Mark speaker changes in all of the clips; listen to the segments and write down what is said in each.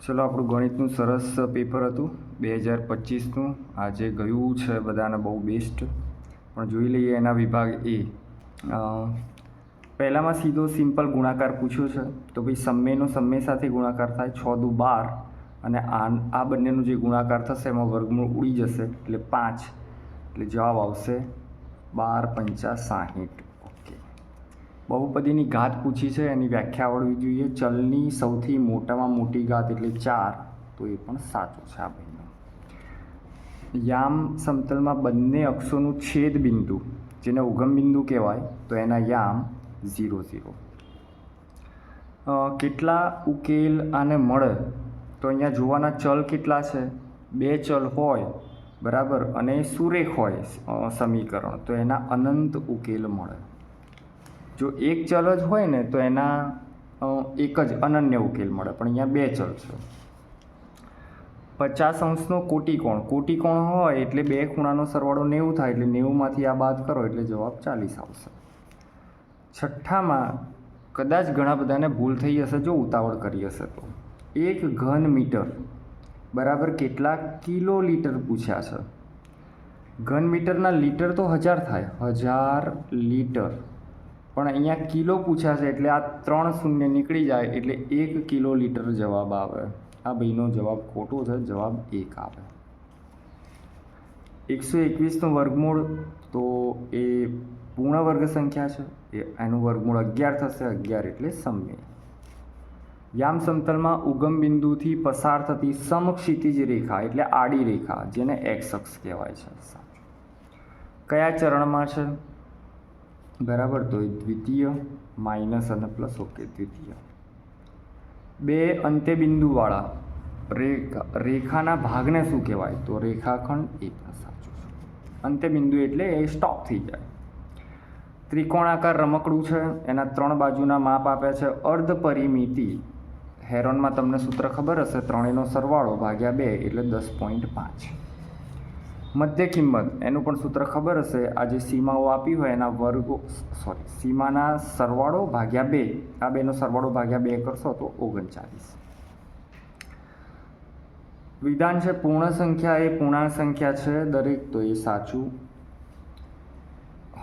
Speaker 1: ચલો, આપણું ગણિતનું સરસ પેપર હતું. બે હજાર પચીસનું. આજે ગયું છે બધાને બહુ બેસ્ટ પણ જોઈ લઈએ એના વિભાગ એ. પહેલાંમાં સીધો સિમ્પલ ગુણાકાર પૂછ્યો છે. તો ભાઈ સમ્મેનો સમ્મે સાથે ગુણાકાર થાય છ દુ બાર. અને આ આ બંનેનું જે ગુણાકાર થશે, એમાં વર્ગમૂળ ઉડી જશે. એટલે પાંચ. એટલે જવાબ આવશે બાર પંચા સાહીઠ. બહુપદીની ઘાત પૂછી છે, એની વ્યાખ્યા આવડવી જોઈએ. ચલની સૌથી મોટામાં મોટી ઘાત એટલે ચાર, તો એ પણ સાચું છે આ ભાઈનું યામ સમતલમાં બંને અક્ષોનું છેદ બિંદુ, જેને ઉગમ બિંદુ કહેવાય, તો એના યામ ઝીરો ઝીરો. કેટલા ઉકેલ આને મળે? તો અહીંયા જોવાના ચલ કેટલા છે? બે ચલ હોય, બરાબર, અને સુરેખ હોય સમીકરણ, તો એના અનંત ઉકેલ મળે. જો એક ચલ જ હોય ને તો એના એક જ અનન્ય ઉકેલ મળે, પણ અહીંયા બે ચલ છે. પચાસ અંશનો કોટિકોણ. કોટિકોણ હોય એટલે બે ખૂણાનો સરવાળો નેવું થાય, એટલે નેવુંમાંથી આ બાદ કરો, એટલે જવાબ ચાલીસ આવશે. છઠ્ઠામાં, કદાચ ઘણા બધાને ભૂલ થઈ હશે જો ઉતાવળ કરી હશે તો. એક ઘન મીટર, બરાબર કેટલા કિલો લીટર પૂછ્યા છે. ઘન મીટરના લીટર તો હજાર થાય. હજાર લીટર. પણ અહીંયા કિલો પૂછાશે એટલે આ ત્રણ શૂન્ય નીકળી જાય એટલે એક કિલો લીટર જવાબ આવે. આ ભાઈનો જવાબ ખોટો છે, જવાબ એક આવે. એકસો એકવીસનું વર્ગમૂળ, તો એ પૂર્ણ વર્ગ સંખ્યા છે. એ એનું વર્ગમૂળ અગિયાર થશે, અગિયાર એટલે સમય. યામ સમતલમાં ઉગમ બિંદુથી પસાર થતી સમક્ષિતિજ રેખા એટલે આડી રેખા, જેને એક્સ અક્ષ કહેવાય છે. કયા ચરણમાં છે? બરાબર તો એ દ્વિતીય માઇનસ અને પ્લસ ઓકે, દ્વિતીય. બે અંત્યબિંદુવાળા રેખા, રેખાના ભાગને શું કહેવાય? તો રેખાખંડ એ પણ સાચું છે. અંત્યબિંદુ એટલે એ સ્ટોપ થઈ જાય. ત્રિકોણાકાર રમકડું છે, એના ત્રણ બાજુના માપ આપ્યા છે. અર્ધ પરિમિતિ. હેરોનમાં તમને સૂત્ર ખબર હશે, ત્રણેયનો સરવાળો ભાગ્યા બે એટલે દસ પોઈન્ટ પાંચ. મધ્ય કિંમત. એનું પણ સૂત્ર ખબર હશે. આ જે સીમાઓ આપી હોય એના વર્ગો સોરી સીમાના સરવાળો ભાગ્યા બે. આ બેનો સરવાળો ભાગ્યા બે કરશો તો ઓગણચાલીસ. વિધાન છે પૂર્ણ સંખ્યા એ પૂર્ણાંક સંખ્યા છે દરેક, તો એ સાચું.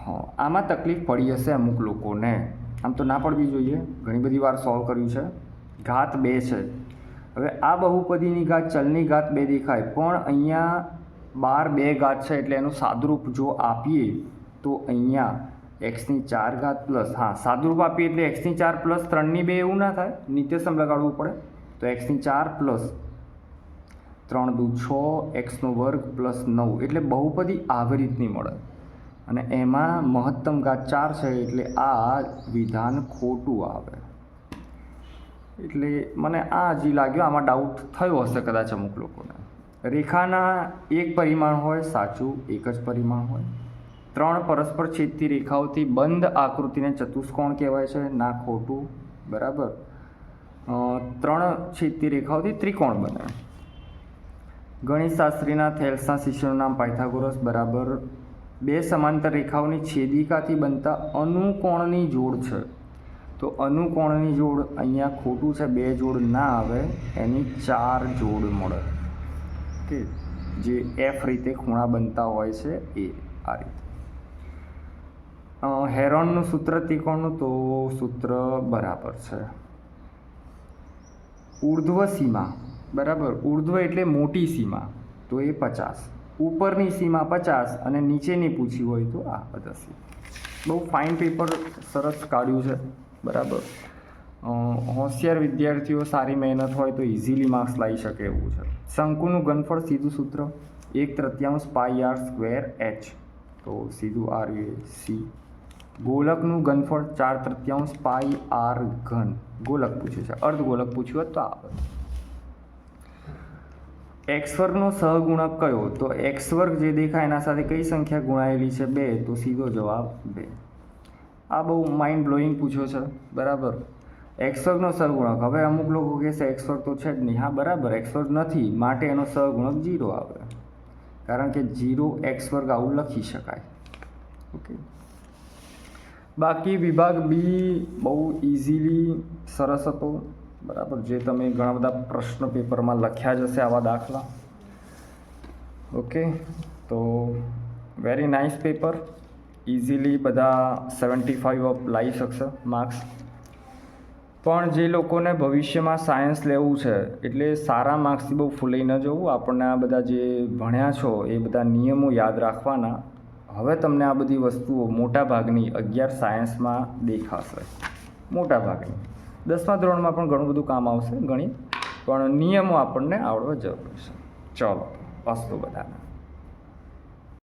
Speaker 1: હા, આમાં તકલીફ પડી હશે અમુક લોકોને. આમ તો ના પડવી જોઈએ. ઘણી બધી વાર સોલ્વ કર્યું છે. ઘાત બે છે. હવે આ બહુપદીની ઘાત ચલની ઘાત બે દેખાય. પણ અહીંયા બાર બે ઘાત છે એટલે એનું સાદુરૂપ જો આપીએ તો અહીંયા એક્સની ચાર ઘાત પ્લસ હા, સાદુરૂપ આપીએ એટલે એક્સની ચાર પ્લસ ત્રણની બે એવું ના થાય. નિત્યસમ લગાડવું પડે. તો એક્સની ચાર પ્લસ ત્રણ દુ છ એક્સનો વર્ગ પ્લસ નવ એટલે બહુપદી આવી રીતની મળે. અને એમાં મહત્તમ ઘાત ચાર છે એટલે આ વિધાન ખોટું આવે. એટલે મને આ હજી લાગ્યો, આમાં ડાઉટ થયો હશે કદાચ અમુક લોકોને. રેખાના એક પરિમાણ હોય, સાચું એક જ પરિમાણ હોય. ત્રણ પરસ્પર છેદતી રેખાઓથી બંધ આકૃતિને ચતુષ્કોણ કહેવાય છે, ના ખોટું, બરાબર? ત્રણ છેદતી રેખાઓથી ત્રિકોણ બને. ગણિતશાસ્ત્રીના થેલ્સના શિષ્યનું નામ પાયથાગોરસ, બરાબર? બે સમાંતર રેખાઓની છેદિકાથી બનતા અનુકોણની જોડ છે. તો અનુકોણની જોડ અહીંયા ખોટું છે, બે જોડ ના આવે, એની ચાર જોડ મળે. કે જે એફ રીતે ખૂણા બનતા હોય છે એ આ રીતે. હેરોનનું સૂત્ર ત્રિકોણનું તો સૂત્ર બરાબર છે. ઉર્ધ્વ સીમા, બરાબર? ઉર્ધ્વ એટલે મોટી સીમા, તો એ પચાસ. ઉપરની સીમા પચાસ અને નીચેની પૂછી હોય તો આ પચાસ બહુ ફાઇન પેપર સરસ કાઢ્યું છે, બરાબર? હોશિયાર વિદ્યાર્થીઓ સારી મહેનત હોય તો ઇઝીલી માર્ક્સ લાવી શકે એવું છે. શંકુનું ઘનફળ સીધું સૂત્ર, એક તૃતીયાંશ પાઈ આર સ્ક્વેર એચ તો સીધું આર એ સી ગોલકનું ઘનફળ ચાર તૃતીયાંશ પાઈ આર ઘન. ગોલક પૂછે છે. અર્ધ ગોલક પૂછ્યું હોત તો આવે. એક્સ વર્ગનો સહગુણક કયો? તો એક્સ વર્ગ જે દેખાય એના સાથે કઈ સંખ્યા ગુણાયેલી છે? બે. તો સીધો જવાબ બે. આ બહુ માઇન્ડ બ્લોઈંગ પૂછ્યો છે. બરાબર? એક્સ વર્ગનો સહગુણક. હવે અમુક લોકો કહેશે એક્સ વર્ગ તો છે જ નહીં. હા, બરાબર. એક્સ વર્ગ નથી. માટે એનો સહગુણક જીરો આવે. કારણ કે જીરો એક્સ વર્ગ આવું લખી શકાય. ઓકે. બાકી વિભાગ બી બહુ ઇઝીલી સરસ હતો. બરાબર. જે તમે ઘણા બધા પ્રશ્ન પેપરમાં લખ્યા જ હશે આવા દાખલા. ઓકે. તો વેરી નાઇસ પેપર ઇઝીલી બધા સેવન્ટી ફાઇવ અપ લાવી શકશે. માર્ક્સ પણ જે લોકોને ભવિષ્યમાં સાયન્સ લેવું છે, એટલે સારા માર્ક્સથી બહુ ફૂલાઈ ન જવું. આપણને આ બધા જે ભણ્યા છો, એ બધા નિયમો યાદ રાખવાના. હવે તમને આ બધી વસ્તુઓ મોટાભાગની અગિયાર સાયન્સમાં દેખાશે. મોટાભાગની. દસમા ધોરણમાં પણ ઘણું બધું કામ આવશે, ગણિત. પણ નિયમો આપણને આવડવા જરૂર છે. ચલો અસ્તુ બધાને.